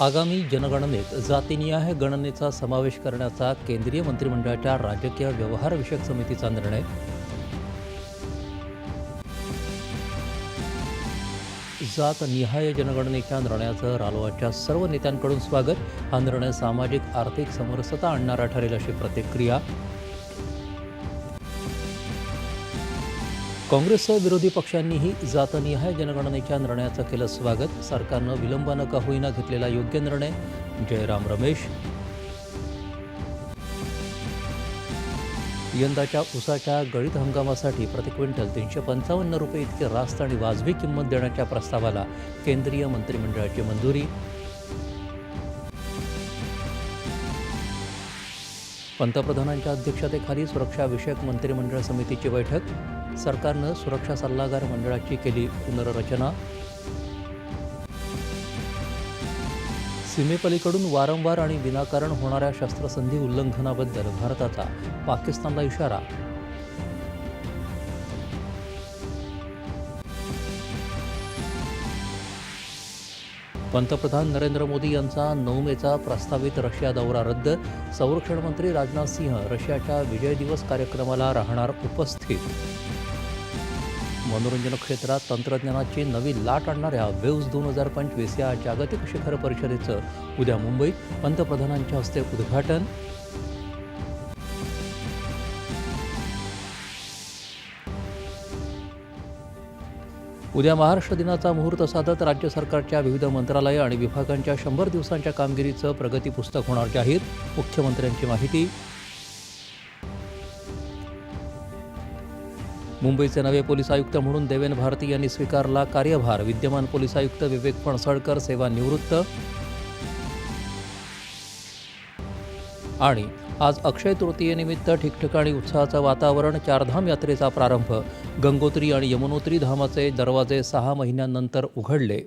आगामी जनगणनेत जातीनिहाय गणनेचा समावेश करण्याचा केंद्रीय मंत्रिमंडळाच्या राजकीय व्यवहारविषयक समितीचा निर्णय. जातनिहाय जनगणनेच्या निर्णयाचं रालोआच्या सर्व नेत्यांकडून स्वागत. हा निर्णय सामाजिक आर्थिक समरसता आणणारा ठरेल अशी प्रतिक्रिया काँग्रेससह विरोधी पक्षांनीही जातनिहाय जनगणनेच्या निर्णयाचं केलं स्वागत. सरकारनं विलंबानं का होईना घेतलेला योग्य निर्णय? जयराम रमेश. यंदाच्या उसाच्या गळीत हंगामासाठी प्रति क्विंटल तीनशे पंचावन्न रुपये इतकी रास्त आणि वाजवी किंमत देण्याच्या प्रस्तावाला केंद्रीय मंत्रिमंडळाची मंजुरी. पंतप्रधानांच्या अध्यक्षतेखाली सुरक्षाविषयक मंत्रिमंडळ समितीची बैठक सरकारनं सुरक्षा सल्लागार मंडळाची केली पुनर्रचना. सीमेपलीकडून वारंवार आणि विनाकारण होणाऱ्या शस्त्रसंधी उल्लंघनाबद्दल भारताचा पाकिस्तानला इशारा पंतप्रधान नरेंद्र मोदी यांचा नऊ मेचा प्रस्तावित रशिया दौरा रद्द. संरक्षण मंत्री राजनाथ सिंह रशियाच्या विजय दिवस कार्यक्रमाला राहणार उपस्थित. मनोरंजन क्षेत्रात तंत्रज्ञानाची नवी लाट आणणाऱ्या वेव्स दोन हजार पंचवीस या जागतिक शिखर परिषदेचं उद्या मुंबईत पंतप्रधानांच्या हस्ते उद्घाटन. उद्या महाराष्ट्र दिनाचा मुहूर्त साधत राज्य सरकारच्या विविध मंत्रालय आणि विभागांच्या शंभर दिवसांच्या कामगिरीचं प्रगती पुस्तक होणार जाहीर. मुख्यमंत्र्यांची माहिती. मुंबईचे नवे पोलीस आयुक्त म्हणून देवेन भारती यांनी स्वीकारला कार्यभार. विद्यमान पोलीस आयुक्त विवेक फणसळकर सेवानिवृत्त. आणि आज अक्षय तृतीयेनिमित्त ठिकठिकाणी उत्साहाचं वातावरण चारधाम यात्रेचा प्रारंभ. गंगोत्री आणि यमुनोत्री धामाचे दरवाजे सहा महिन्यांनंतर उघडले.